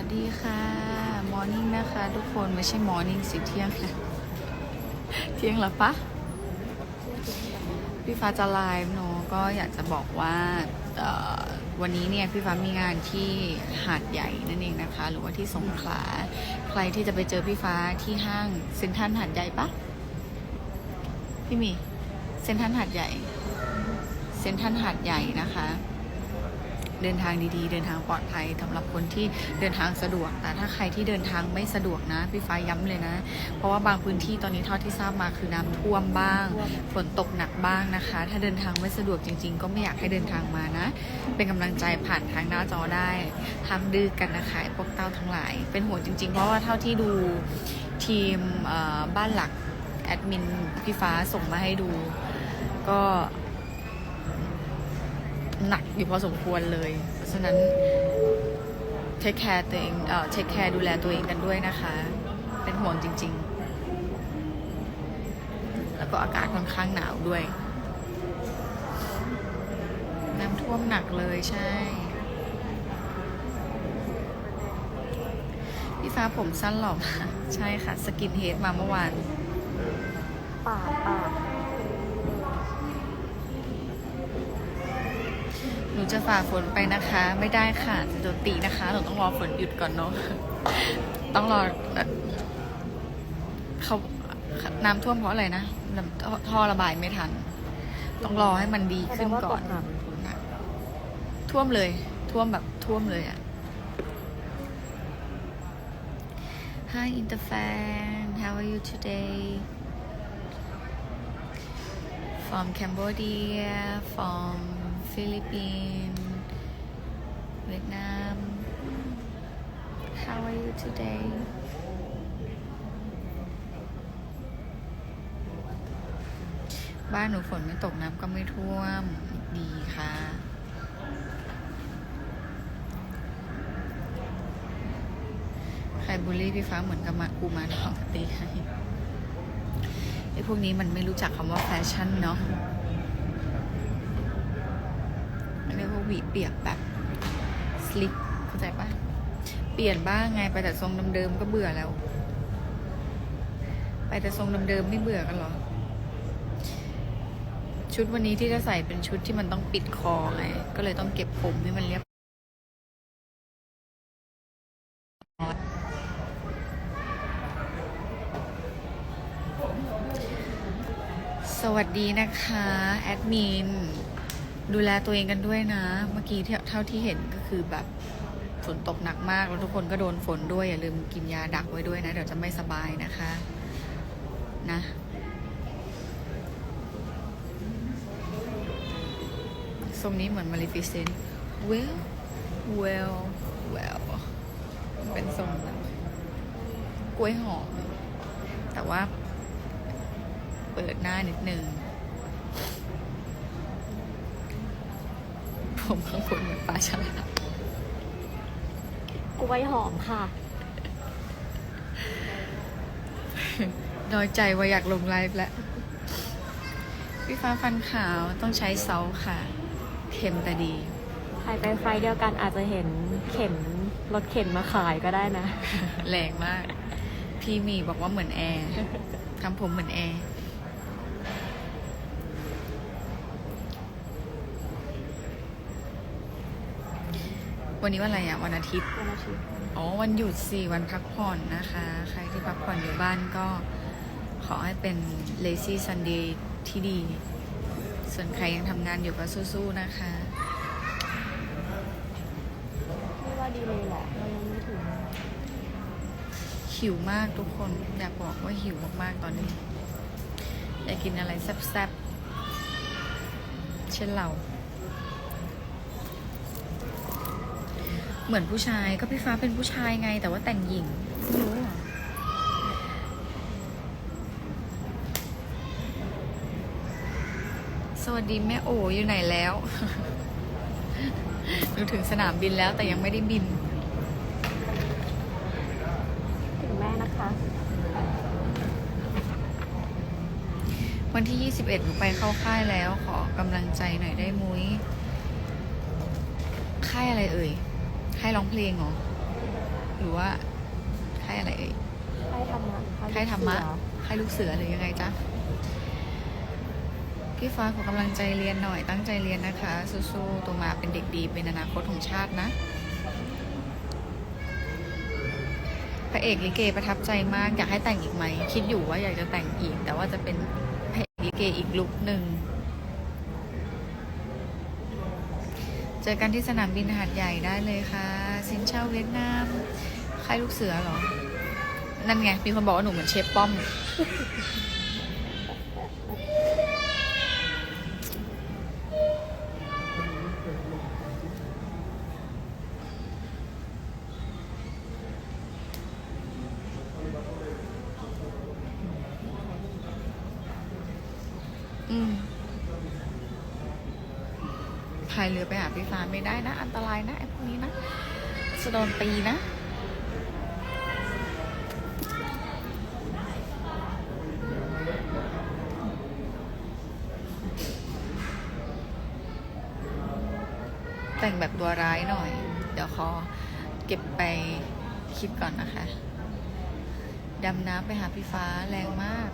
วัสดีค่ะมอร์นิ่งนะคะทุกคนไม่ใช่มอร์นิ่งสิเที่ยงค่ะเที่ยงแล้วปะพี่ฟ้าจะไลฟ์เนอะก็อยากจะบอกว่าวันนี้เนี่ยพี่ฟ้ามีงานที่หาดใหญ่นั่นเองนะคะ หรือว่าที่สงขลาใครที่จะไปเจอพี่ฟ้าที่ห้างเซ็นทรัลหาดใหญ่ปะพี่มีเซ็นทรัลหาดใหญ่เซ็นทรัลหาดใหญ่นะคะ เดินทางดีๆ เดินทางปลอดภัยสำหรับคนที่เดินทางสะดวก แต่ถ้าใครที่เดินทางไม่สะดวกนะพี่ฟ้าย้ำเลยนะ เพราะว่าบางพื้นที่ตอนนี้เท่าที่ทราบมาคือน้ำท่วมบ้าง ฝนตกหนักบ้างนะคะ ถ้าเดินทางไม่สะดวกจริง ๆ ก็ไม่อยากให้เดินทางมานะ เป็นกำลังใจผ่านทางหน้าจอได้ห้ามดื้อกันนะคะพวกเต้าทั้งหลาย เป็นห่วงจริง ๆ เพราะว่าเท่าที่ดูทีมบ้านหลักแอดมินพี่ฟ้าส่งมาให้ดู ก็ หนักอยู่พอสมควรเลย เพราะฉะนั้นเทคแคร์ตัวเองเอ่อเทคแคร์ดูแลตัวเองกันด้วยนะคะ เป็นห่วงจริง ๆ แล้วก็อากาศค่อนข้างหนาวด้วย น้ำท่วมหนักเลยใช่พี่ฟ้าผมสั้นหรอมาใช่ค่ะ สกินเฮดมาเมื่อวานปาดปาด ห นูจะฝ่าฝนไปนะคะ ไม่ได้ค่ะจะโดนตีนะคะ หนูต้องรอฝนหยุดก่อนเนาะต้องรอเอ่อเขาน้ำท่วมเพราะอะไรนะน้ำท่อท่อระบายไม่ทัน ต้องรอให้มันดีขึ้นก่อนแสดงว่าตหนักนะท่วมเลย ท่วมแบบท่วมเลยอะ Hi Interfan how are you today from Cambodia from Philippines Vietnam how are you today บ้านหนูฝนไม่ตกน้ำก็ไม่ท่วมดีค่ะ ใครบูลลี่พี่ฟ้าเหมือนกับมากูมารทองตีให้ไอ้พวกนี้มันไม่รู้จักคำว่าแฟชั่นเนาะ เรียกว่าหวีเปียกแบบสลิกเข้าใจปะเปลี่ยนบ้างไงไปแต่ทรงเดิมๆก็เบื่อแล้ว ไปแต่ทรงเดิมๆไม่เบื่อกันหรอ ชุดวันนี้ที่จะใส่เป็นชุดที่มันต้องปิดคอไง ก็เลยต้องเก็บผมให้มันเรียบสวัสดีนะคะ แอดมิน ดูแลตัวเองกันด้วยนะ เมื่อกี้เท่าที่เห็นก็คือแบบฝนตกหนักมาก แล้วทุกคนก็โดนฝนด้วย อย่าลืมกินยาดักไว้ด้วยนะ เดี๋ยวจะไม่สบายนะคะนะทรงนี้เหมือน Maleficent well well well เป็นทรงแบบกล้วยหอม แต่ว่าเปิดหน้านิดนึง ผ มข้างบนเหมือนปลาฉลามกล้วยหอมค่ะ น้อยใจว่าอยากลงไลฟ์แล้ว พี่ฟ้าฟันขาวต้องใช้เซาค่ะเค็มแต่ดี ใครไปไฟล์เดียวกันอาจจะเห็นเข็นรถเข็นมาขายก็ได้นะ แรงมาก พี่หมีบอกว่าเหมือนแอร์ทำผมเหมือนแอร์ วันนี้วันอะไรอะวันอาทิตย์ วันอาทิตย์อ๋อวันหยุดสี่วันพักผ่อนนะคะ ใครที่พักผ่อนอยู่บ้านก็ขอให้เป็น lazy Sunday ที่ดี ส่วนใครยังทำงานอยู่ก็สู้ๆนะคะไม่ว่าดีเลยหรอเรายังไม่ถึงหิวมากทุกคน อยากบอกว่าหิวมากๆตอนนี้ อยากกินอะไรแซ่บๆ เช่นเรา เหมือนผู้ชายก็พี่ฟ้าเป็นผู้ชายไง แต่ว่าแต่งหญิงไม่รู้อะสวัสดีแม่โออยู่ไหนแล้วหนูถึงสนามบินแล้วแต่ยังไม่ได้บิน ถึงแม่นะคะ วันที่ 21หนูไปเข้าค่ายแล้วขอกำลังใจหน่อยได้มุ้ย ค่ายอะไรเอ่ย ค่ายร้องเพลงเหรอ หรือว่าค่ายอะไรเอ่ยค่ายธรรมะค่ายธรรมะค่ายลูกเสือหรือยังไงจ๊ะ พี่ฟ้าขอกำลังใจเรียนหน่อยตั้งใจเรียนนะคะ สู้ๆตัวมาเป็นเด็กดีเป็นอนาคตของชาตินะ พระเอกลิเกประทับใจมากอยากให้แต่งอีกไหม คิดอยู่ว่าอยากจะแต่งอีก แต่ว่าจะเป็นพระเอกลิเกอีกลุคหนึ่ง เจอกันที่สนามบินหาดใหญ่ได้เลยค่ะสินเช่าเวียดนามค่ายลูกเสือเหรอ นั่นไง มีคนบอกว่าหนูเหมือนเชฟป้อม อืมายเรือไปหาพี่ฟ้าไม่ได้นะ อันตรายนะไอ้พวกนี้นะจะโดนตีนะแต่งแบบตัวร้ายหน่อย เดี๋ยวขอเก็บไปคิดก่อนนะคะ ดำน้ำไปหาพี่ฟ้าแรงมาก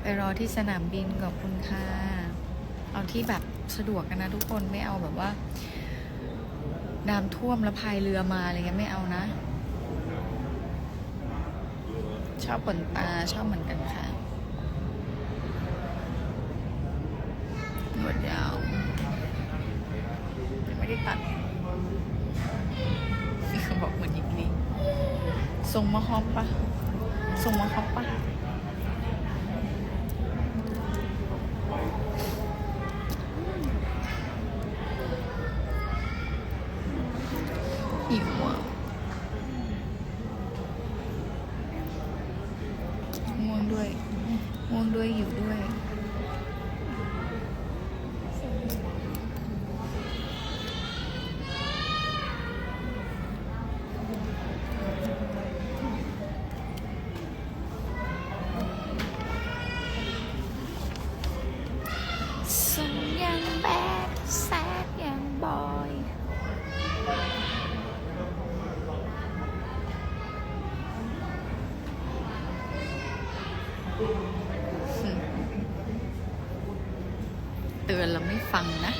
ไปรอที่สนามบินขอบคุณค่ะ เอาที่แบบสะดวกกันนะทุกคนไม่เอาแบบว่าน้ำท่วมแล้วพายเรือมาอะไรเงี้ยไม่เอานะ ชอบขนตาชอบเหมือนกันค่ะหนวดยาวยังไม่ได้ตัดนี่เขาบอกเหมือนยิงลีทรงมะฮอปปะทรงมะฮอปปะ ฟังนะ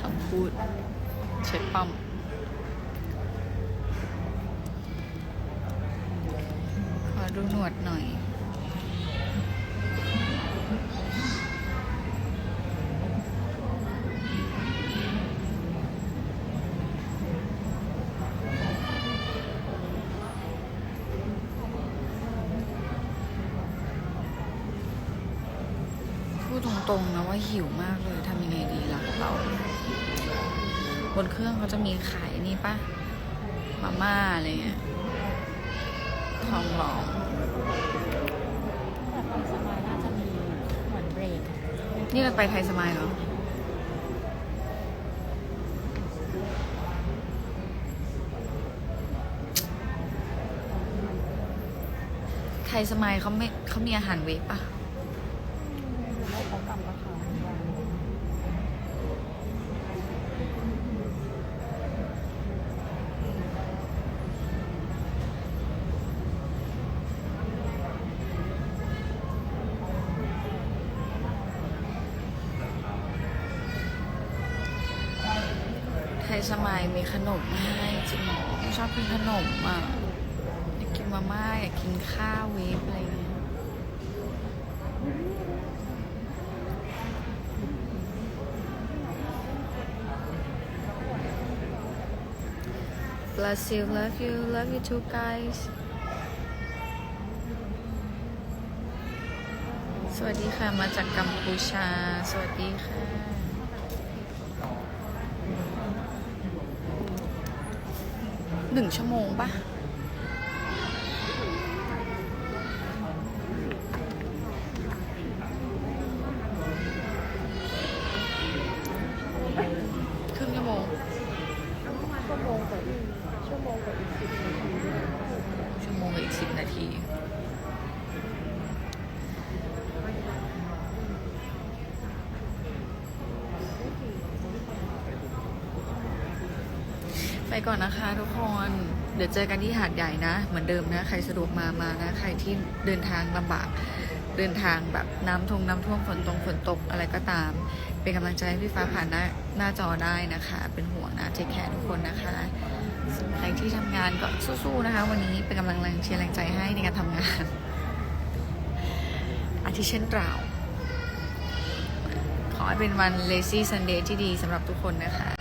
คำพูดเช็ดป้อมขอดูหนวดหน่อย พู ดตรงๆนะว่าหิวมากเลยทำยังไงดีล่ะเรา บนเครื่องเขาจะมีขายนี่ปะมาม่าอะไรเงี้ยทองหลองแต่ไปสบายน่าจะมีเหมือนเบรกนี่เราไปไทยสมายเหรอไทยสมายเขาไม่เขามีอาหารเวฟปะแล้วเขากลับมาขายวัน ไทย สมัยมีขนมให้จริงหรอชอบกินขนมอะอยากกินมาม่าอยากกินข้าวเวฟอะไรเงี้ยบราซิล love you love you too guys สวัสดีค่ะ มาจากกัมพูชา สวัสดีค่ะ หนึ่งชั่วโมงปะครึ่งชั่วโมงชั่วโมงกับอีกชั่วโมงกับอีกสิบนาทีชั่วโมงกับอีกสิบนาที ไป ก่อนนะคะทุกคน เดี๋ยวเจอกันที่หาดใหญ่นะ เหมือนเดิมนะ ใครสะดวกมามานะ ใครที่เดินทางลำบาก เดินทางแบบน้ำทงน้ำท่วมฝนตกฝนตกอะไรก็ตาม เป็นกำลังใจให้พี่ฟ้าผ่านหน้าหน้าจอได้นะคะ เป็นห่วงนะเทคแคร์ทุกคนนะคะ ใครที่ทำงานก็สู้ๆนะคะ วันนี้เป็นกำลังแรงเชียร์แรงใจให้ในการทำงาน อาทิเช่นเราขอให้เป็นวัน lazy Sunday ที่ดีสำหรับทุกคนนะคะ